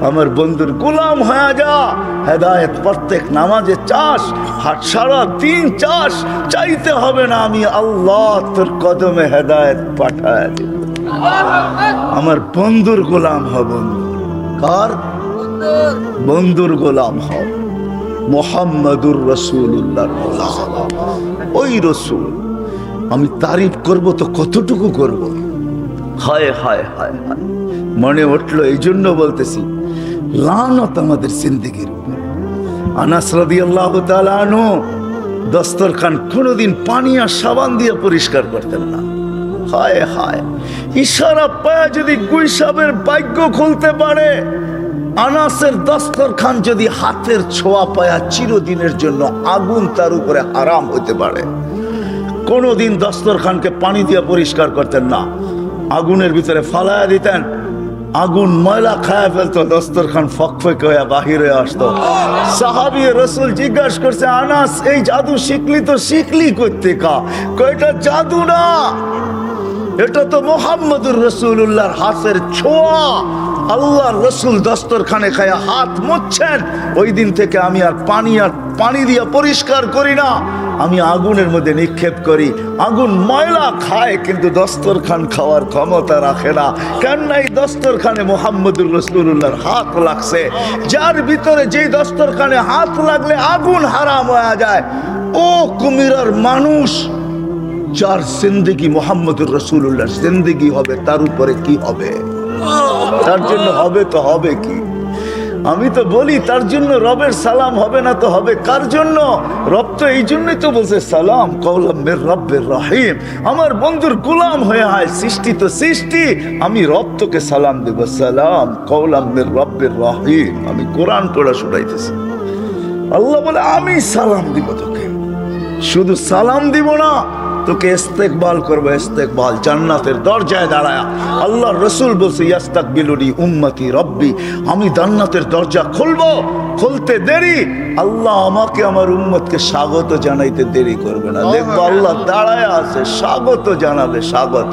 আমার বন্ধুর গোলাম হয়ে যা। হেদায়েত প্রত্যেক নামাজে চাষ, হাট সারা দিন চাষ, চাইতে হবে না আমি আল্লাহ তোর কদমে হেদায়ত পাঠায় আমার বন্ধুর গোলাম হ কার? বন্ধুর গোলাম হ। মোহাম্মদুর রসুল্লাহর গোলাম। ওই রসুল, আমি তারিফ করব তো কতটুকু করব? হায় হায় হায় হায়। মনে উঠল এই জন্য বলতেছি, লানত আমাদের জিন্দিগির উপর। আনাস রাদিয়াল্লাহু তাআলা আনহু দস্তরখান কোনোদিন পানি আর সাবান দিয়ে পরিষ্কার করতেন না। হায় হায়। ইশারা পায়া যদি গুইসাবের ভাগ্য খুলতে পারে, আনাসের দস্তরখান যদি হাতের ছোঁয়া পায়া চিরদিনের জন্য আগুন তার উপরে আরাম হতে পারে। কোনোদিন দস্তরখানকে পানি দিয়ে পরিষ্কার করতেন না। আগুনের ভিতরে ফালায়া দিতেন। আগুন ময়লা খায়া ফেলতো, দস্তরখান ফক ফক হয়ে বাহির হয়ে আসতো। সাহাবি রসুল জিজ্ঞাসা করছে, আনাস, এই জাদু শিখলি তো শিখলি করতে কা কয়টা জাদু না। এটা তো মোহাম্মদুর রসুল্লাহর হাতের ছোঁয়া। আল্লাহ রসুল দস্তরখানে খায়া হাত মুছছেন। ওই দিন থেকে আমি আর পানি আর পানি দিয়ে পরিষ্কার করি না। আমি আগুনের মধ্যে নিক্ষেপ করি। আগুন ময়লা খায়, কিন্তু দস্তরখান খাওয়ার ক্ষমতা রাখে না। কেন এই দস্তরখানে মোহাম্মদুর রসুল্লাহর হাত লাগছে। যার ভিতরে যেই দস্তরখানে হাত লাগলে আগুন হারাম হয়ে যায়। ও কুমিরার মানুষ, যার জিন্দগি মোহাম্মদুর রসুল্লাহর জিন্দগি হবে, তার উপরে কি হবে? তার জন্য হবে তো হবে কি? আমি তো বলি, তার জন্য রবের সালাম হবে না তো হবে কার জন্য? রব তো এই জন্যই তো বলছে, সালাম কৌলাম মের রব্বের রহিম। আমার বন্ধুর গোলাম হয়ে হয় সৃষ্টি তো সৃষ্টি, আমি রব তোকে সালাম দেব। সালাম কৌলাম মের রব্বের রহিম। আমি কোরআন পড়া শুনাইতেছি। আল্লাহ বলে, আমি সালাম দিব তোকে। শুধু সালাম দিব না তোকে ইস্তেকবাল করব, ইস্তেকবাল। জান্নাতের দরজায় দাঁড়ায় আল্লাহ রসুল বলছে ইয়াস্তাক বিলুরি উম্মতি রব্বি। আমি জান্নাতের দরজা খুলবো, খুলতে দেরি। আল্লাহ আমাকে আমার উম্মতকে স্বাগত জানাইতে দেরি করবে না। দেখব আল্লাহ দাঁড়ায় আছে স্বাগত জানাবে স্বাগত।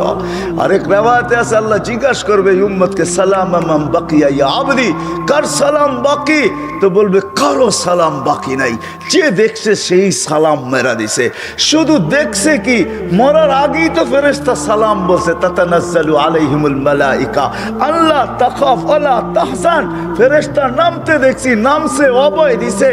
আরেক রেওয়াতে আছে আল্লাহ জিজ্ঞাসা করবে উম্মতকে সালাম আমাম বাকিয়া ইয়া আবদি? কার সালাম বাকি? তো বলবে কারও সালাম বাকি নাই। যে দেখছে সেই সালাম মেরা দিছে। শুধু দেখছে কি মরার আগেই তো ফেরেশতা সালাম বলছে তাতানাজ্জালু আলাইহিমুল মালাইকা। আল্লাহ তাখাফ ওয়ালা তাহসান ফেরেশতা নামতে দেখছি নামছে অভয় দিছে।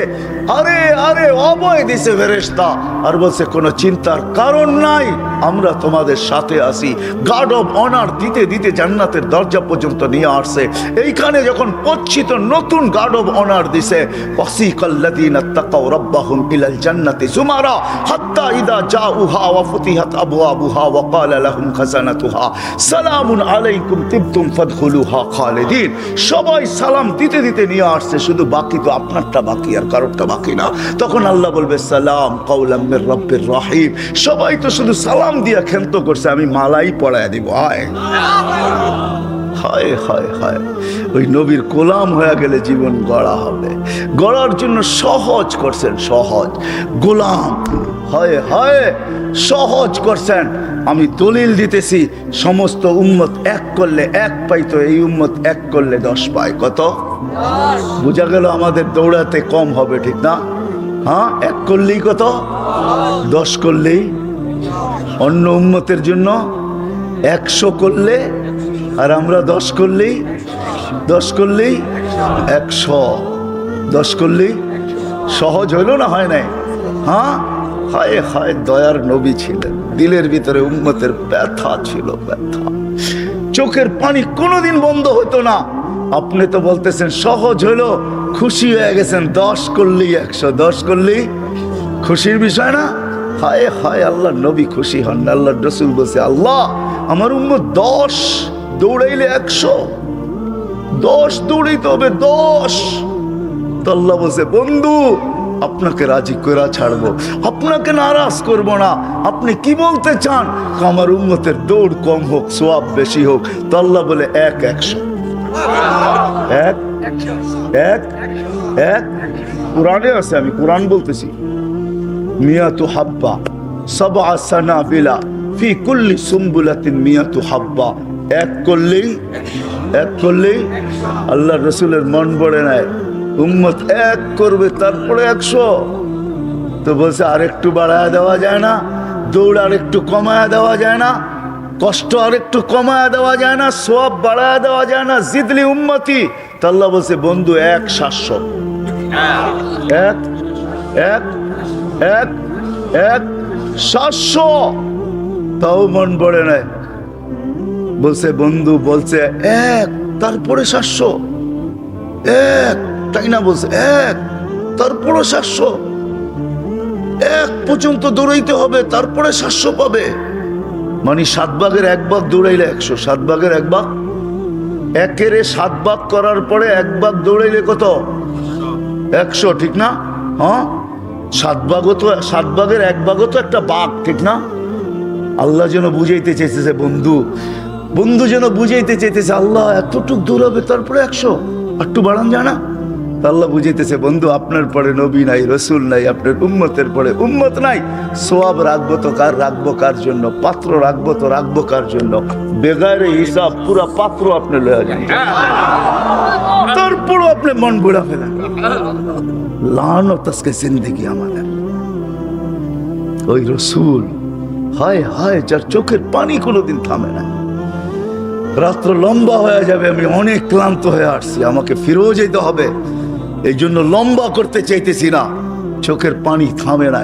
আরে আরে, অভয় দিছে ফেরেশতা। আর বলছে, কোনো চিন্তার কারণ নাই, আমরা তোমাদের সাথে আসি গার্ড অফ অনার দিতে দিতে জান্নাতের দরজা পর্যন্ত নিয়ে আসছে। এইখানে যখন পচ্ছিত নতুন গার্ড অফ অনার দিছে, ওয়াসিকাল্লাযীনা তাকাউ রাব্বাহুম ইলাল জান্নাতি জুমারা, হাত্তা ইদা জাউহা ওয়া ফুতিহাত আবওয়াবুহা ওয়া ক্বালা লাহুম খাজানাতুহা। সালামুন আলাইকুম তিবতুম ফাদখুলুহা খালিদিন। সবাই সালাম দিতে দিতে নিয়ে আসছে, শুধু বাকি তো আপনারটা বাকি, আর কারোরটা বাকি না। তখন আল্লাহ বলবে, সালাম কওলাম রব্বের রাহিম। সবাই তো শুধু সালাম দিয়া খেলতো করছে, আমি মালাই পড়ায় দিব, আয়। হায় হায় হায়। ওই নবীর গোলাম হয়ে গেলে জীবন গড়া হবে। গড়ার জন্য সহজ করছেন, সহজ। গোলাম, হয় হয়, সহজ করছেন। আমি দলিল দিতেছি, সমস্ত উম্মত এক করলে এক পাইতো, এই উম্মত এক করলে দশ পায়। কত? বোঝা গেল আমাদের দৌড়াতে কম হবে, ঠিক না? হ্যাঁ এক করলেই কত? দশ করলেই? অন্য উম্মতের জন্য একশো করলে আর আমরা দশ করলেই দশ করলেই একশো। দশ করলেই সহজ হইল না হয় নাই? হ্যাঁ? হায় হায়, দয়ার নবী ছিলেন। দিলের ভিতরে উম্মতের ব্যথা ছিল, ব্যথা। চোখের পানি কোনোদিন বন্ধ হতো না। আপনি তো বলতেছেন, সহজ হইল, খুশি হয়ে গেছেন। দশ করলেই একশো, দশ করলেই খুশির বিষয় না? হায় হায় আল্লাহ নবী খুশি হন আল্লাহ রসুল বলছে, আল্লাহ, আমার উম্মত দশ। দৌড়াইলে একশো। দশ দৌড়াইতে হবে দশ। তো আল্লাহ বলছে, বন্ধু, আপনাকে রাজি করে ছাড়বো। আপনাকে নারাজ করব না। আপনি কি বলতে চান? আমার উন্মতের দৌড় কম হোক, সোয়াব বেশি হোক। তো আল্লাহ বলে, এক একশো। এক এক এক। কোরআনে আছে, আমি কোরআন বলতেছি। মিয়াতু হাব্বা, সাবআ সানাবিলা, ফি কুল্লি সুম্বুলাতিন মিয়া মিয়াতু হাব্বা। এক করলেই এক করলেই আল্লাহ রসুলের মন পড়ে নেয় উম্মত এক করবে, তারপরে একশো। তো বলছে আর একটু বাড়ায় দেওয়া যায় না, দৌড় আর একটু কমায়া দেওয়া যায় না, কষ্ট আর একটু কমায়া দেওয়া যায় না সব বাড়ায় দেওয়া যায় না, জিদলি উম্মতি। তো আল্লাহ বলছে, বন্ধু, এক সাতশো। এক এক এক এক, সাতশো। তাও মন পড়ে নেয় বলছে, বন্ধু বলছে, এক, তারপরে সাতশো। এক, তাই না বলছে, এক তারপরে সাতশো। এক পর্যন্ত দৌড়াইতে হবে, তারপরে সাতশো পাবে। মানে সাত ভাগের এক ভাগ দৌড়াইলে একশো, সাত ভাগের এক ভাগ। একের সাত ভাগ করার পরে এক ভাগ দৌড়াইলে কত? একশো, ঠিক না? হ্যাঁ? সাত ভাগও তো, সাত ভাগের এক ভাগও তো একটা বাঘ ঠিক না? আল্লাহ যেন বুঝাইতে চাইতেছে, বন্ধু বন্ধু যেন বুঝাইতে চাইতেছে, আল্লাহ, এতটুক দূর হবে, তারপরে একশো। একটু বাড়ান জানা আল্লাহ বুঝাইতেছে, বন্ধু, আপনার পরে নবী নাই, রসুল নাই, আপনার উম্মতের পরে উম্মত নাই। সোয়াব রাখব তো কার, রাখব কার জন্য? পাত্র রাখব তো রাখব কার জন্য? বেগারে হিসাব, পুরা পাত্র আপনি লয়ে যান। তারপরও আপনি মন বুড়া ফেলেন। লানো তাসকে জিন্দগি আমাদের। ওই রসুল, হায় হায়, যার চোখের পানি কোনোদিন থামে না। রাত্র লম্বা হয়ে যাবে, আমি অনেক ক্লান্ত হয়ে আসছি। আমাকে ফিরেও যেতে হবে। এই জন্য লম্বা করতে চাইতেছি না। চোখের পানি থামে না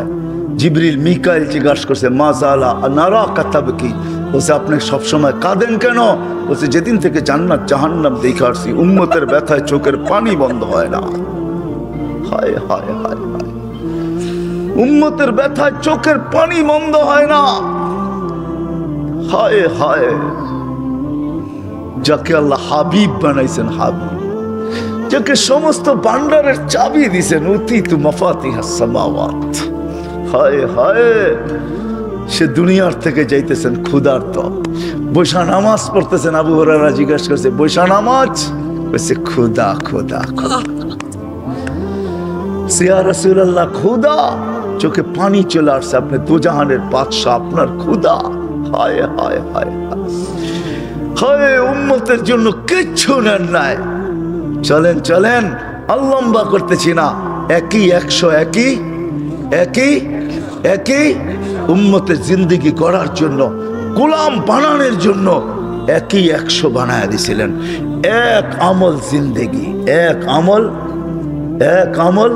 জিবরিল, মিকাইল জিজ্ঞাসা করছে, মাজালা নারা কাতাবে কি বলছে, আপনি সবসময় কাঁদেন কেন? বলছে, যেদিন থেকে জান্নাত, জাহান্নাম দেখে আসছি, উম্মতের ব্যথায় চোখের পানি বন্ধ হয় না। হায় হায় হায় হায়। উম্মতের ব্যথায় চোখের পানি বন্ধ হয় না। হায় হায়। যাকে আল্লাহ হাবিব বানাইছেন হাবিব। যাকে সমস্ত ভান্ডারের চাবি দিছেন, অতীত মফাতিহা সামাওয়াত। হায় হায়, সে দুনিয়ার থেকে যাইতেছেন ক্ষুধার্ত। বৈশা নামাজ পড়তেছেন, আবু হরারা জিজ্ঞাসা করছে, বৈশা নামাজ? বলছে ক্ষুদা ক্ষুদা সিয়া রসুল্লাহ ক্ষুদা চোখে পানি চলে আসছে, আপনি দুজাহানের বাদশাহ, আপনার ক্ষুদা হায় হায় হায় হায়। হয়, উম্মতের জন্য কিচ্ছু নেন নাই। চলেন চলেন আল্লম্বা করতেছি না। একই, একশো একই একই একই, উম্মতের জিন্দিগি করার জন্য, গোলাম বানানোর জন্য একই একশো বানায় দিছিলেন। এক আমল জিন্দেগি, এক আমল এক আমল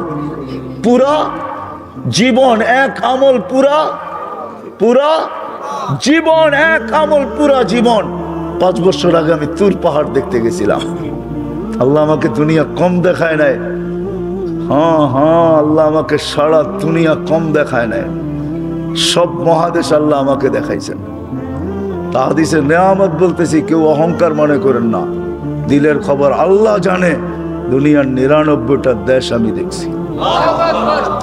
পুরা জীবন, এক আমল পুরা পুরা জীবন, এক আমল পুরা জীবন। পাঁচ বছর আগে আমি তুর পাহাড় দেখতে গেছিলাম। আল্লাহ আমাকে দুনিয়া কম দেখায় নাই। হ্যাঁ হ্যাঁ আল্লাহ আমাকে সারা দুনিয়া কম দেখায় নাই। সব মহাদেশ আল্লাহ আমাকে দেখাইছেন। তাহাদিসে নেয়ামত বলতেছি, কেউ অহংকার মনে করেন না। দিলের খবর আল্লাহ জানে, দুনিয়ার নিরানব্বইটা দেশ আমি দেখছি।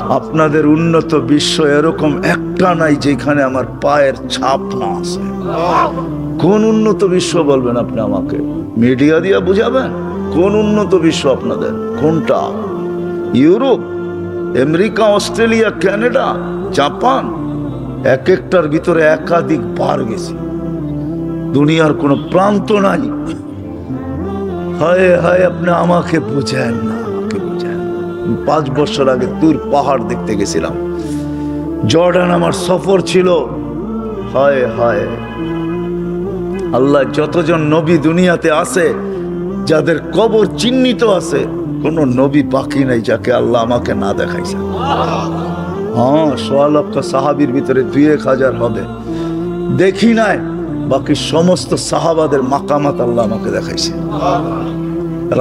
আপনাদের উন্নত বিশ্ব এরকম একটা নাই যেখানে আমার পায়ের ছাপ না আছে। কোন উন্নত বিশ্ব বলবেন আপনি আমাকে? মিডিয়া দিয়া বুঝাবেন? কোন উন্নত বিশ্ব আপনাদের? কোনটা? Europe, America, Australia, Canada, Japan? এক একটার ভিতরে একাধিক বার গেছি। দুনিয়ার কোনো প্রান্ত নাই। হায় হায়, আপনি আমাকে বুঝেন না পাঁচ বছর আগে দূর পাহাড় দেখতে গেছিলাম। জর্ডান আমার সফর ছিল। হায় হায় আল্লাহ যতজন নবী দুনিয়াতে আছে, যাদের কবর চিহ্নিত আছে, কোন নবী বাকি নাই যাকে আল্লাহ আমাকে না দেখাইছে। হ্যাঁ সোয়া লক্ষ সাহাবির ভিতরে দুই এক হাজার হবে। দেখি নাই, বাকি সমস্ত সাহাবাদের মাকামাত আল্লাহ আমাকে দেখাইছে।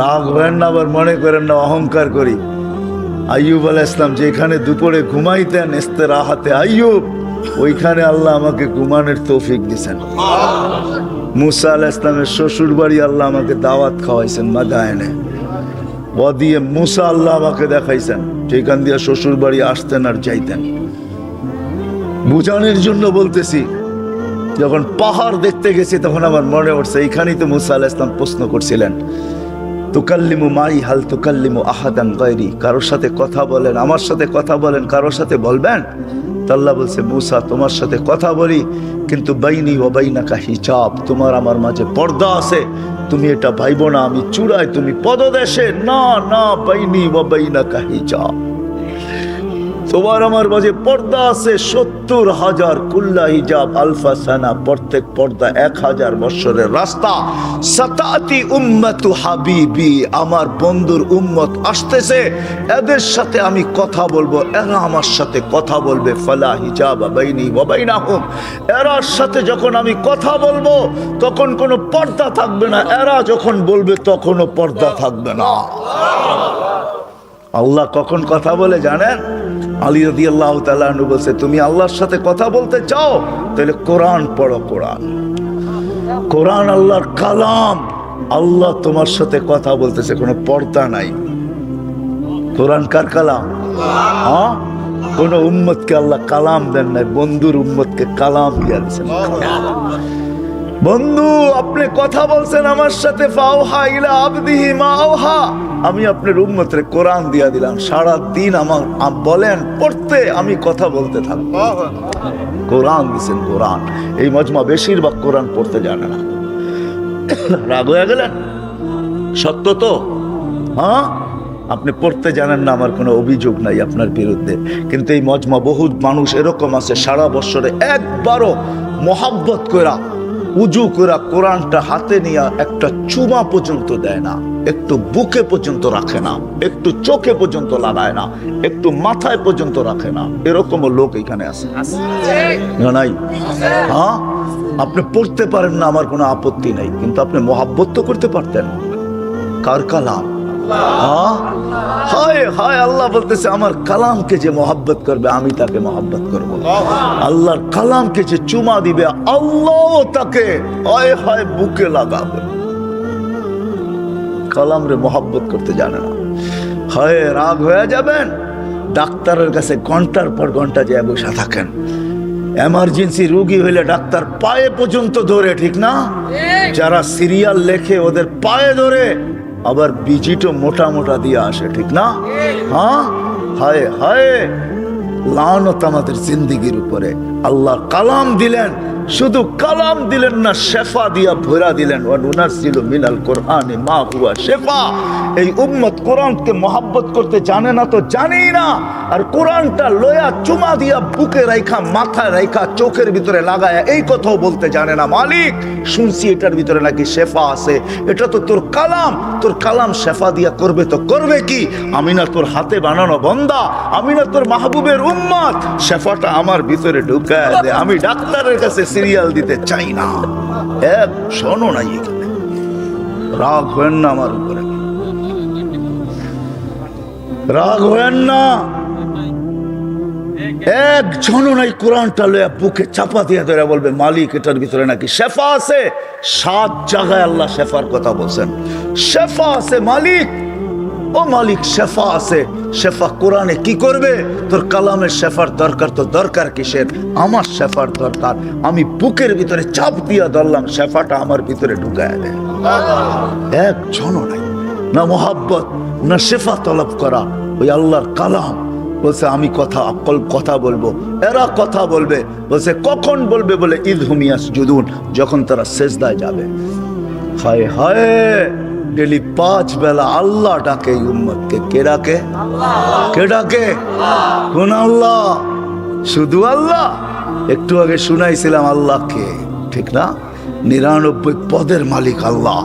রাগ হবেন না, আবার মনে করেন না, অহংকার করি। আইয়ুব আলাহ ইসলাম যেখানে দুপুরে ঘুমাইতেন এস্তে রাহাতে আইয়ুব, ওইখানে আল্লাহ আমাকে ঘুমানোর তৌফিক দিছেন। মুসা আল ইসলামের শ্বশুর বাড়ি আল্লাহ আমাকে দাওয়াত খাওয়াইছেন মাদায়নে। ও দিয়ে মুসা আল্লাহ আমাকে দেখাইছেন, যেখান দিয়ে শ্বশুর বাড়ি আসতেন আর যাইতেন। বুঝানোর জন্য বলতেছি, যখন পাহাড় দেখতে গেছি তখন আমার মনে উঠছে, এইখানেই তো মুসা আল ইসলাম প্রশ্ন করছিলেন। তুকাল্লিমু মাই, হাল তুকাল্লিমু আহাদান গয়রি। কারোর সাথে কথা বলেন, আমার সাথে কথা বলেন, কারোর সাথে বলবেন? তাল্লা বলছে, মুসা, তোমার সাথে কথা বলি, কিন্তু বাইনি ও বাইনাকা হিজাব। তোমার আমার মাঝে পর্দা আছে, তুমি এটা ভাইব না, আমি চূড়ায়, তুমি পদদেশে। না না, বাইনি ও বাইনাকা হিজাব। তোমার আমার মাঝে পর্দা আছে সত্তর হাজার কুল্লা হিজাব আলফা সানা, প্রত্যেক পর্দা এক হাজার বৎসরের রাস্তা। সাতাতি উম্মতু হাবিবি, আমার বন্ধুর উম্মত আসতেছে, এদের সাথে আমি কথা বলব, এরা আমার সাথে কথা বলবে, ফালা হিজাব বাইনি ওয়াবাইনাহুম এরার সাথে যখন আমি কথা বলব, তখন কোনো পর্দা থাকবে না, এরা যখন বলবে তখনও পর্দা থাকবে না। আল্লাহ কখন কথা বলে জানেন? আলী রদি আল্লাহ তালু বলছে, তুমি আল্লাহর সাথে কথা বলতে চাও, তাহলে কোরআন পড়ো কোরআন। কোরআন আল্লাহর কালাম। আল্লাহ তোমার সাথে কথা বলতেছে, কোনো পর্দা নাই। কোরআন কার কালাম? হ্যাঁ? কোন উম্মতকে আল্লাহ কালাম দেন নাই, বন্ধুর উম্মতকে কালাম দিয়া দিয়েছেন। বন্ধু, আপনি কথা বলছেন আমার সাথে, ফাওহা ইলা আবদিহি মা আওহা আমি আপনার উম্মতরে কোরআন দিয়া দিলাম। সারা দিন আমার বলেন, পড়তে আমি কথা বলতে থাকব। কোরআন দিছেন কোরআন। এই মজমা বেশিরভাগ কোরআন পড়তে জানে না। রাগ হয়ে গেলেন? সত্য তো? হ্যাঁ? আপনি পড়তে জানেন না, আমার কোনো অভিযোগ নাই আপনার বিরুদ্ধে। কিন্তু এই মজমা বহু মানুষ এরকম আছে, সারা বছরে একবারও মহাব্বত করা উজু করা কোরআনটা হাতে নিয়ে একটা চুমা পর্যন্ত দেয় না, একটু বুকে পর্যন্ত রাখে না, একটু চোখে পর্যন্ত লাগায় না, একটু মাথায় পর্যন্ত রাখে না। এরকম লোক এখানে আছে। নাই? হ্যাঁ? আপনি পড়তে পারেন না, আমার কোনো আপত্তি নাই। কিন্তু আপনি মহাব্বত করতে পারতেন। কার কালাম? হ্যাঁ? হায় আল্লাহ বলতেছে আমার কালামকে যে মহাব্বত করবে আমি তাকে মহাব্বত করব। আল্লাহর কালামকে যে চুমা দিবে আল্লাহ তাকে হায় হায় বুকে লাগাবে। কালাম রে মহাব্বত করতে জানে না। হয় রাগ হয়ে যাবেন? ডাক্তারের কাছে ঘণ্টার পর ঘণ্টা যে বসে থাকেন। এমার্জেন্সি রুগী হইলে ডাক্তার পায়ে পর্যন্ত ধরে ঠিক না? যারা সিরিয়াল লেখে ওদের পায়ে ধরে আবার বিজিটও মোটা মোটা দিয়ে আসে, ঠিক না? হ্যাঁ? হায় হায়! লানত আমাদের জিন্দিগির উপরে। আল্লাহ কালাম দিলেন, শুধু কালাম দিলেন না, শেফা দিয়া ভরা দিলেন। ছিল মিনাল কোরআনে মা হুয়া শেফা। এই উম্মত কোরআনকে মহাব্বত করতে জানে না তো জানেই না। আর কোরআনটা লয়া চুমা দিয়া বুকে রাইখা, মাথায় রাইখা, চোখের ভিতরে লাগায় এই কথাও বলতে জানে না। মালিক, শুনছি এটার ভিতরে নাকি শেফা আছে। এটা তো তোর কালাম। তোর কালাম শেফা দিয়া করবে তো করবে কি? আমি না তোর হাতে বানানো বন্দা। আমি না তোর মাহবুবের উম্মত। শেফাটা আমার ভিতরে ঢুকায় আমি ডাক্তারের কাছে সিরিয়াল দিতে চাই না। এক শোনো নাই এখানে। রাগ হয়েন না আমার উপরে। রাগ হয়েন না। একজনও নাই কোরআনটা লয়া বুকে চাপা দিয়ে ধরে বলবে, মালিক এটার ভিতরে নাকি শেফা আছে? সাত জায়গায় আল্লাহ শেফার কথা বলছেন। শেফা আছে, মালিক। ও মালিক, শেফা আছে। শেফা কোরআনে কি করবে? তোর কালামের শেফার দরকার তো দরকার কিসের? আমার শেফার দরকার। আমি বুকের ভিতরে চাপ দিয়া ধরলাম, শেফাটা আমার ভিতরে ঢুকায় দেয়। একজনও নাই। না মোহাব্বত, না শেফা তলব করা। ওই আল্লাহর কালাম। বলছে, আমি কথা, আকল কথা বলব। এরা কথা বলবে। বলছে, কখন বলবে বলে ঈদ হুমিয়াস জুদুন যখন তারা সেজদায় যাবে। হায় হায়! ডেলি পাঁচ বেলা আল্লাহ ডাকে উম্মতকে। কে ডাকে? কে ডাকে? কোন আল্লাহ? শুধু আল্লাহ? একটু আগে শুনাইছিলাম আল্লাহকে, ঠিক না? নিরানব্বই পদের মালিক আল্লাহ।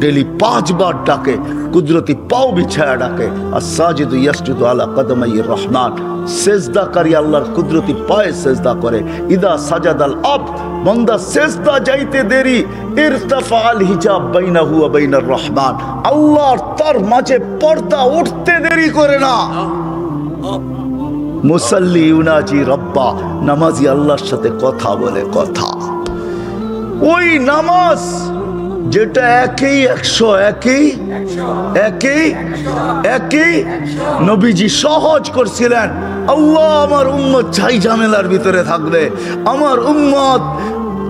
ডেলি পাঁচবার ডাকে, কুদরতি পাও বিছায়া ডাকে। আর সাজিদু ইয়াসজুদু আলা কদমাই রহমান। সেজদাকারী আল্লাহর কুদরতি পায়ে সেজদা করে। ইদা সাজাদাল আব, বন্দা সেজদা যাইতে দেরি। ইরতাফা আল হিজাব বাইনাহু ওয়া বাইনার রহমান। আল্লাহর তার মাঝে পর্দা উঠতে দেরি করে না। মুসাল্লি ইউনাজি রব্বা, নামাজি আল্লাহর সাথে কথা বলে কথা। ওই নামাজ যেটা একই, একশো একই একই একই। নবীজি সহজ করছিলেন। আল্লাহ আমার উম্মত ছাই ঝামেলার ভিতরে থাকবে। আমার উম্মত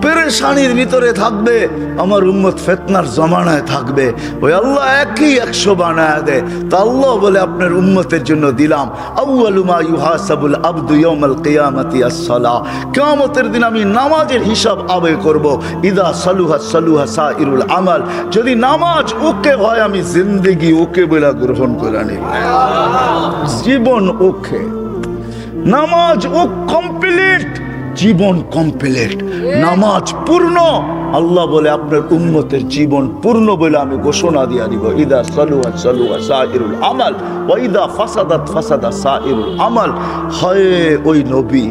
পেরেশানির ভিতরে থাকবে, আমার উম্মত ফেতনার জমানায় থাকবে। ওই আল্লাহ একই একশো বানায় দেয়। তা আল্লাহ বলে, আপনার উম্মতের জন্য দিলাম। আউয়ালুমা ইউহাসাবুল আব্দু ইয়াউমাল কিয়ামাতি আস-সালাহ কিয়ামতের দিন আমি নামাজের হিসাব আবে করব। ইদা সালুহা সালুহা সাইরুল আমাল। যদি নামাজ ওকে হয়, আমি জিন্দেগি ওকে বলে গ্রহণ করে নিব। জীবন ওকে নামাজ ও কমপ্লিট জীবন কমপ্লিট নামাজ পূর্ণ। আল্লাহ বলে, আপনার উম্মতের জীবন পূর্ণ বলে আমি ঘোষণা দিয়া দিব। ইদা সালুহা সালুহা সাইরুল আমাল ওয়াইদা ফাসাদাত ফাসাদা সাইরুল আমাল। হয় ওই নবী,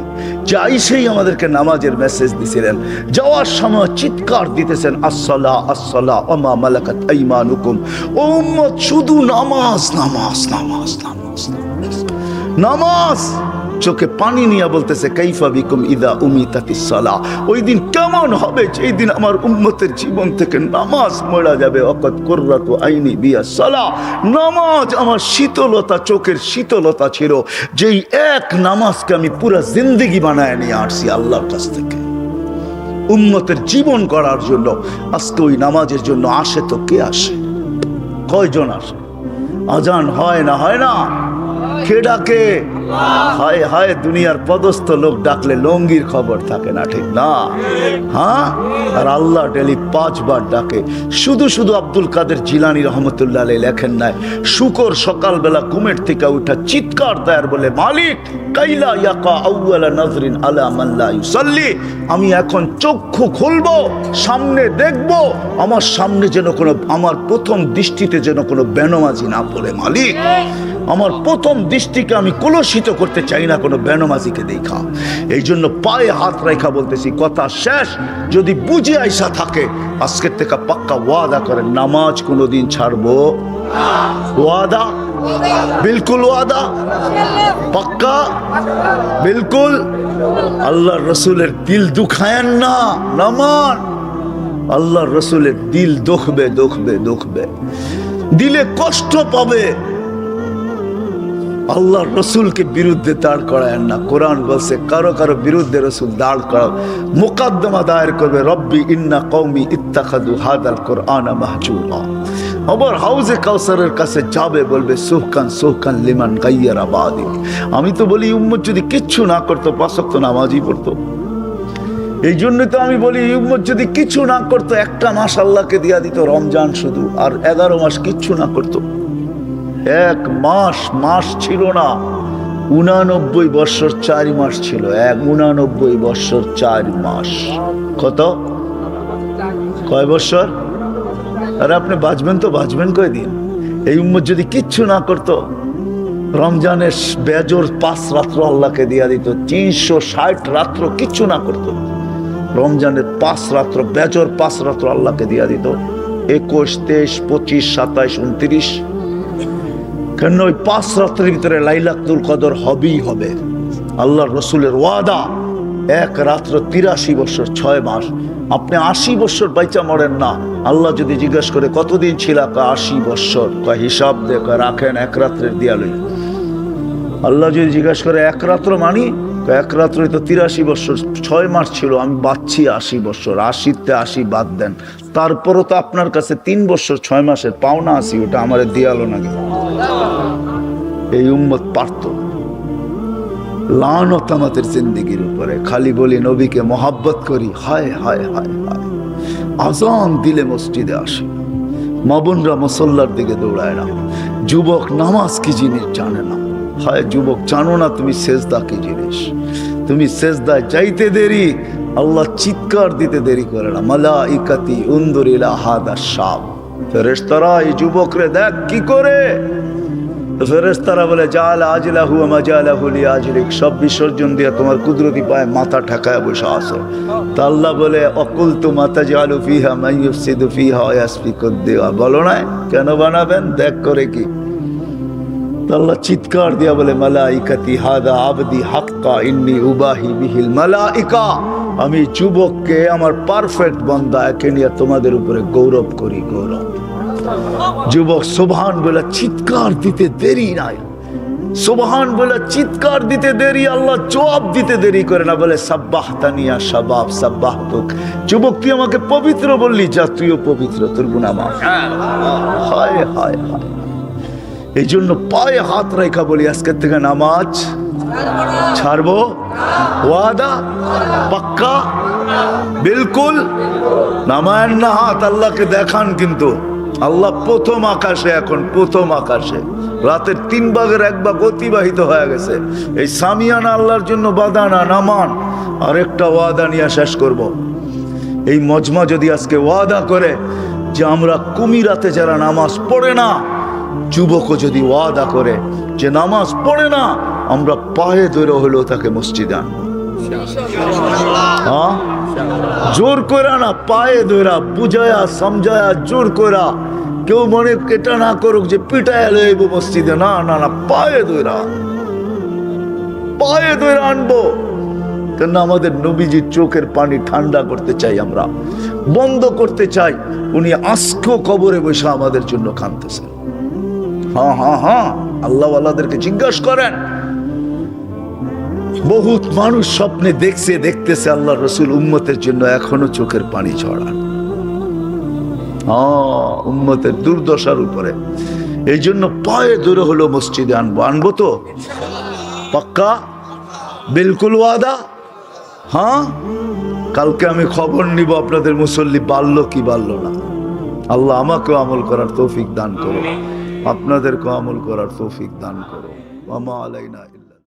যাই সেই আমাদেরকে নামাজের মেসেজ দিছিলেন। যাওয়ার সময় চিৎকার দিতেছেন, আসসালা আসসালা, ওমা মালাকাত আইমানুকুম। উম্মত, শুধু নামাজ নামাজ নামাজ নামাজ নামাজ। নামাজ। চোখে পানি নিয়ে বলতেছে, কাইফা বিকুম ইদা উমিতাতি সালা। ওই দিন কেমন হবে যেই দিন আমার উম্মতের জীবন থেকে নামাজ মরা যাবে। অকত কুররাতু আইনি বিয়া সালা। নামাজ আমার শীতলতা, চোখের শীতলতা ছিল। যেই এক নামাজকে আমি পুরা জিন্দেগি বানায় নিয়ে আসছি আল্লাহর কাছ থেকে। উম্মতের জীবন করার জন্য, আজকে ওই নামাজের জন্য আসে তো কে আসে? কয়জন আসে? আজান হয় না হয় না? কে ডাকে হায় হায়, দুনিয়ার পদস্থ লোক ডাকলে লঙ্গির খবর থাকে না, ঠিক না? হ্যাঁ? আর আল্লাহ ডেলি পাঁচবার ডাকে। শুধু শুধু আব্দুল কাদের জিলানি রহমতুল্লাহ আলাই লেখেন নাই, শুকর সকালবেলা ঘুমের থেকে উঠা চিৎকার দেয়ার বলে, মালিক, কাইলা ইয়াকা আউয়ালা নজরিন আলা মাল্লা ইউসাল্লি। আমি এখন চক্ষু খুলবো, সামনে দেখব, আমার সামনে যেন কোনো, আমার প্রথম দৃষ্টিতে যেন কোনো বেনমাজি না পড়ে, মালিক। আমার প্রথম দৃষ্টিকে আমি কলুষিত করতে চাই না কোনো বেনমাজিকে দেখা। এই জন্য পায়ে হাত রেখা বলতেছি, কথা শেষ। যদি বুঝে আইসা থাকে, আজকের থেকে পাক্কা ওয়াদা করে নামাজ কোনো দিন ছাড়বো। ওয়াদা? বিলকুল ওয়াদা? পাক্কা? বিলকুল? আল্লাহ রসুলের দিল দুখায়েন না নামান আল্লাহ রসুলের দিল দুখবে দুখবে দুখবে। দিলে কষ্ট পাবে। আল্লাহ রসুলকে বিরুদ্ধে দাঁড় করায় না। কোরআন বলছে, কারও কারও বিরুদ্ধে রসুল দাঁড় করা মোকাদ্দমা দায়ের করবে, রব্বি ইন্না কৌমি ইত্তাখাদু হাদাল কোরআন মাহজুরা। আবার হাউজে কাউসারের কাছে যাবে, বলবে, সুহকান সুহকান লিমান গাইয়ার আবাদি আমি তো বলি, উম্মত যদি কিচ্ছু না করতো পাঁচক্ত নামাজই পড়তো। এই জন্য তো আমি বলি, উম্মত যদি কিছু না করতো, একটা মাস আল্লাহকে দিয়া দিত, রমজান শুধু। আর এগারো মাস কিচ্ছু না করতো। এক মাস মাস ছিল না। উনানব্বই বৎসর চার মাস ছিল, এক উনানব্বই বৎসর চার মাস। কত? কয় বৎসর আরে আপনি বাঁচবেন তো বাঁচবেন কয় দিন এই উম্মত যদি কিচ্ছু না করতো, রমজানের বেজর পাঁচ রাত্র আল্লাহকে দিয়া দিত, তিনশো ষাট রাত্র কিচ্ছু না করতো। রমজানের পাঁচ রাত্র, বেজর পাঁচ রাত্র আল্লাহকে দিয়া দিত, একুশ, তেইশ, পঁচিশ, সাতাইশ, উনত্রিশ কেন ওই পাঁচ রাত্রের ভিতরে লাইলাতুল কদর হবেই হবে। আল্লাহর রসুলের ওয়াদা, এক রাত্র তিরাশি বছর, ছয় মাস। আপনি আশি বছর বাইচা মরেন না। আল্লাহ যদি জিজ্ঞেস করে, কতদিন ছিল? আশি বছর। কয় হিসাব কয় রাখেন এক রাত্রের দিয়ালই আল্লাহ যদি জিজ্ঞেস করে, এক রাত্র মানি? এক রাত্রে তো তিরাশি বছর, ছয় মাস ছিল, আমি বাঁচছি আশি বছর, আশিতে আশি বাদ দেন। তারপরও তো আপনার কাছে তিন বছর, ছয় মাসের পাওনা আসি ওটা আমার দিয়ালো নাকি? এই উম্মত পারত লানত আমাদের জিন্দিগির উপরে। খালি বলি, নবীকে মোহাব্বত করি। হায় হায় হায় হায়। আজান দিলে মসজিদে আসে। মাবুনরা মুসল্লার দিকে দৌড়ায় না। যুবক নামাজ কি জিনিস জানে না। হায়, যুবক, জানো না তুমি সেজদা কি জিনিস? তুমি সেজদায় যাইতে দেরি, আল্লাহ চিৎকার দিতে দেরি করে না। মালা ইকাতি উন্দুরিলা হাদা সাপ ফেরেশতারা এই যুবকরে দেখ কি করে? তো ফেরেশতারা বলে, জাল আজলাহু লিয়াজলিক সব বিসর্জন দিয়ে তোমার কুদরতি পায়ে মাথা বসে আল্লাহ বলে অকুল তু জালু ফিহা ফিহা ইয়াসফিকুদ দেওয়া। বলো না কেন বানাবেন? দেখ করে কি। তা আল্লাহ চিৎকার দিয়া বলে, মালাইকাতি হাদা আবদি হাক্কা ইন্নি উবাহি বিহিল মালাইকা। আমি যুবককে আমার পারফেক্ট বন্দা একে নিয়ে তোমাদের উপরে গৌরব করি, গৌরব। যুবক সোভান বলে চিৎকার দিতে দেরি নাই। সুবহান বলে চিৎকার দিতে দেরি, আল্লাহ জবাব দিতে দেরি করে না, বলে সাব্বাহ তানিয়া সাবাব, সাব্বাহ তুক। যুবক, তুই আমাকে পবিত্র বললি, যা তুইও পবিত্র, তোর গুণা মাফ। হায় হায় হায়। এই জন্য পায়ে হাত রেখা বলি, আজকের থেকে নামাজ ছাড়বো। ওয়াদা পাক্কা, বিলকুল। নামায়ের না হাত, আল্লাহকে দেখান কিন্তু। আল্লাহ প্রথম আকাশে, এখন প্রথম আকাশে। রাতের তিন ভাগের এক ভাগ অতিবাহিত হয়ে গেছে। এই সামিয়ানা আল্লাহর জন্য বাদানা, নামান। আর একটা ওয়াদা নিয়ে শেষ করব। এই মজমা যদি আজকে ওয়াদা করে যে আমরা কুমিরাতে যারা নামাজ পড়ে না, যুবকও যদি ওয়াদা করে যে নামাজ পড়ে না আমরা পায়ে ধরে হলেও তাকে মসজিদে আনব। হ্যাঁ? জোর করা না, পায়ে ধরা বুঝায়া সমঝায়া জোর করা কেউ মনে এটা না করুক যে পিটায় লইব মসজিদে। না না না, পায়ে ধরা পায়ে ধরে আনব। কেন আমাদের নবীজির চোখের পানি ঠান্ডা করতে চাই আমরা, বন্ধ করতে চাই। উনি আজকেও কবরে বসে আমাদের জন্য কাঁদতেছেন। হ্যাঁ হ্যাঁ হ্যাঁ আল্লাহ আল্লাহদেরকে জিজ্ঞাসা করেন বহুত মানুষ স্বপ্নে দেখছে, দেখতেছে আল্লাহ রসুল উম্মতের জন্য এখনও চোখের পানি হ্যাঁ উম্মতের দুর্দশার উপরে। এই জন্য পায়ে দূরে হলো মসজিদে আনব। আনব তো? পাক্কা? বিলকুল ওয়াদা? হ্যাঁ? কালকে আমি খবর নিব আপনাদের মুসল্লি, বাড়লো কি বাড়লো না। আল্লাহ আমাকেও আমল করার তৌফিক দান করো আপনাদেরকেও আমল করার তৌফিক দান করো মামা আলাইনা